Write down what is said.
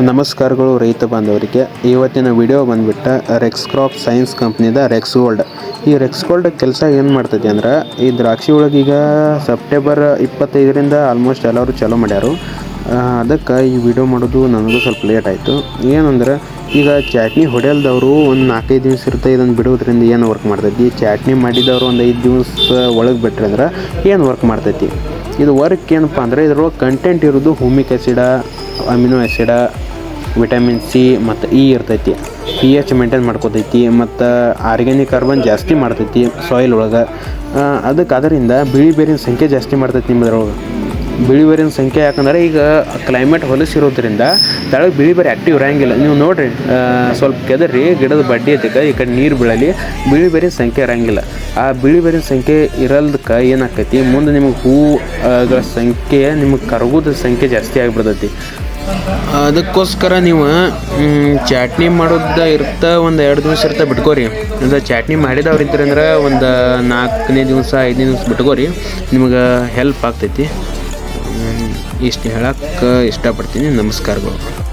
ನಮಸ್ಕಾರಗಳು ರೈತ ಬಾಂಧವರಿಗೆ. ಇವತ್ತಿನ ವಿಡಿಯೋ ಬಂದುಬಿಟ್ಟು ರೆಕ್ಸ್ ಕ್ರಾಪ್ ಸೈನ್ಸ್ ಕಂಪ್ನಿದ ರೆಕ್ಸ್ ಗೋಲ್ಡ್ ಈ ರೆಕ್ಸ್ ಗೋಲ್ಡ್ ಕೆಲಸ ಏನು ಮಾಡ್ತೈತಿ ಅಂದ್ರೆ, ಈ ದ್ರಾಕ್ಷಿ ಒಳಗೆ ಈಗ ಸೆಪ್ಟೆಂಬರ್ ಇಪ್ಪತ್ತೈದರಿಂದ ಆಲ್ಮೋಸ್ಟ್ ಎಲ್ಲರೂ ಚಾಲೂ ಮಾಡ್ಯಾರು. ಅದಕ್ಕೆ ಈ ವಿಡಿಯೋ ಮಾಡೋದು ನನಗೂ ಸ್ವಲ್ಪ ಲೇಟ್ ಆಯಿತು. ಏನಂದ್ರೆ, ಈಗ ಚಾಟ್ನಿ ಹೊಡೆಯಲ್ದವರು ಒಂದು ನಾಲ್ಕೈದು ದಿವಸ ಇರುತ್ತೆ ಇದನ್ನು ಬಿಡೋದ್ರಿಂದ ಏನು ವರ್ಕ್ ಮಾಡ್ತೈತಿ? ಚಾಟ್ನಿ ಮಾಡಿದವರು ಒಂದು ಐದು ದಿವಸ ಒಳಗೆ ಬಿಟ್ರೆ ಅಂದ್ರೆ ಏನು ವರ್ಕ್ ಮಾಡ್ತೈತಿ? ಇದು ವರ್ಕ್ ಏನಪ್ಪ ಅಂದರೆ ಇದ್ರೊಳಗೆ ಕಂಟೆಂಟ್ ಇರೋದು humic acid amino acid vitamin C ಮತ್ತು ಇ ಇರ್ತೈತಿ. ಪಿ ಎಚ್ ಮೇಂಟೈನ್ ಮಾಡ್ಕೋತೈತಿ ಮತ್ತು ಆರ್ಗ್ಯಾನಿಕ್ ಕಾರ್ಬನ್ ಜಾಸ್ತಿ ಮಾಡ್ತೈತಿ ಸಾಯಿಲ್ ಒಳಗೆ. ಅದಕ್ಕೆ ಅದರಿಂದ ಬಿಳಿ ಬೇರಿನ ಸಂಖ್ಯೆ ಜಾಸ್ತಿ ಮಾಡ್ತೈತಿ ನಿಮ್ಮದ್ರೊಳಗೆ. ಬಿಳಿ ಬೇರಿನ ಸಂಖ್ಯೆ ಯಾಕಂದ್ರೆ ಈಗ ಕ್ಲೈಮೇಟ್ ಹೊಲಸಿರೋದ್ರಿಂದ ತಳಗೆ ಬಿಳಿ ಬೇರೆ ಆ್ಯಕ್ಟಿವ್ ಇರೋಂಗಿಲ್ಲ. ನೀವು ನೋಡಿರಿ ಸ್ವಲ್ಪ ಕೆದರಿ ಗಿಡದ ಬಡ್ಡಿ ಐತಕ್ಕೆ, ಈ ಕಡೆ ನೀರು ಬೀಳಲಿ, ಬಿಳಿ ಬೇರಿನ ಸಂಖ್ಯೆ ಇರೋಂಗಿಲ್ಲ. ಆ ಬಿಳಿ ಬೇರಿನ ಸಂಖ್ಯೆ ಇರಲ್ದಕ್ಕೆ ಏನಾಗ್ತೈತಿ ಮುಂದೆ ನಿಮಗೆ ಹೂಗಳ ಸಂಖ್ಯೆ, ನಿಮಗೆ ಕರಗೋದ ಸಂಖ್ಯೆ ಜಾಸ್ತಿ ಆಗಿಬಿಡ್ತೈತಿ. ಅದಕ್ಕೋಸ್ಕರ ನೀವು ಚಾಟ್ನಿ ಮಾಡೋದ ಇರ್ತ ಒಂದು ಎರಡು ದಿವಸ ಇರ್ತಾ ಬಿಟ್ಕೋರಿ. ಅಂದ್ರೆ ಚಾಟ್ನಿ ಮಾಡಿದವ್ರು ಇದ್ರಿ ಅಂದ್ರೆ ಒಂದು ನಾಲ್ಕನೇ ದಿವಸ, ಐದನೇ ದಿವಸ ಬಿಟ್ಕೋರಿ. ನಿಮ್ಗೆ ಹೆಲ್ಪ್ ಆಗ್ತೈತಿ. ಇಷ್ಟು ಹೇಳಕ್ಕೆ ಇಷ್ಟಪಡ್ತೀನಿ. ನಮಸ್ಕಾರಗಳು.